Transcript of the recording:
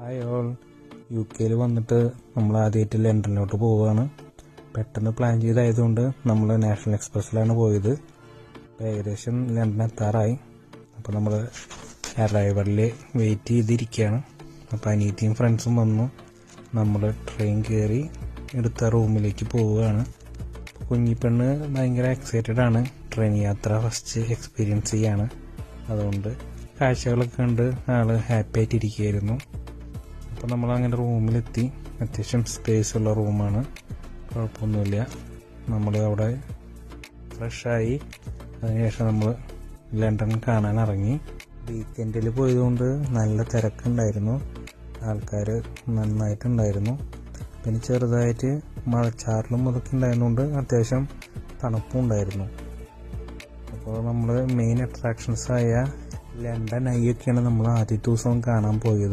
Hi all U കെയിൽ വന്നിട്ട് നമ്മൾ ആദ്യമായിട്ട് ലണ്ടനിലോട്ട് പോവുകയാണ് പെട്ടെന്ന് പ്ലാൻ ചെയ്തായതുകൊണ്ട് നമ്മൾ നാഷണൽ എക്സ്പ്രസ്സിലാണ് പോയത്. ഏകദേശം ലണ്ടൻ എത്താറായി. അപ്പോൾ നമ്മൾ അറൈവറിൽ വെയിറ്റ് ചെയ്തിരിക്കുകയാണ് അപ്പോൾ അനീത്തിയും ഫ്രണ്ട്സും വന്നു. നമ്മൾ ട്രെയിൻ കയറി എടുത്ത റൂമിലേക്ക് പോവുകയാണ്. കുഞ്ഞിപ്പെണ്ണ് ഭയങ്കര എക്സൈറ്റഡ് ആണ്. ട്രെയിൻ യാത്ര ഫസ്റ്റ് എക്സ്പീരിയൻസ് ചെയ്യാണ്. അതുകൊണ്ട് കാഴ്ചകളൊക്കെ കണ്ട് ആൾ ഹാപ്പി ആയിട്ടിരിക്കുകയായിരുന്നു. അപ്പോൾ നമ്മൾ അങ്ങനെ റൂമിലെത്തി. അത്യാവശ്യം സ്പേസ് ഉള്ള റൂമാണ്. കുഴപ്പമൊന്നുമില്ല. നമ്മൾ അവിടെ ഫ്രഷായി അതിനുശേഷം നമ്മൾ ലണ്ടൻ കാണാൻ ഇറങ്ങി. വീക്കെൻഡിൽ പോയതുകൊണ്ട് നല്ല തിരക്കുണ്ടായിരുന്നു. ആൾക്കാർ നന്നായിട്ടുണ്ടായിരുന്നു. പിന്നെ ചെറുതായിട്ട് മഴച്ചാറിലും അതൊക്കെ ഉണ്ടായിരുന്നുകൊണ്ട് അത്യാവശ്യം തണുപ്പും ഉണ്ടായിരുന്നു. അപ്പോൾ നമ്മൾ മെയിൻ അട്രാക്ഷൻസായ ലണ്ടൻ ഐ ഒക്കെയാണ് നമ്മൾ ആദ്യത്തെ ദിവസം കാണാൻ പോയത്.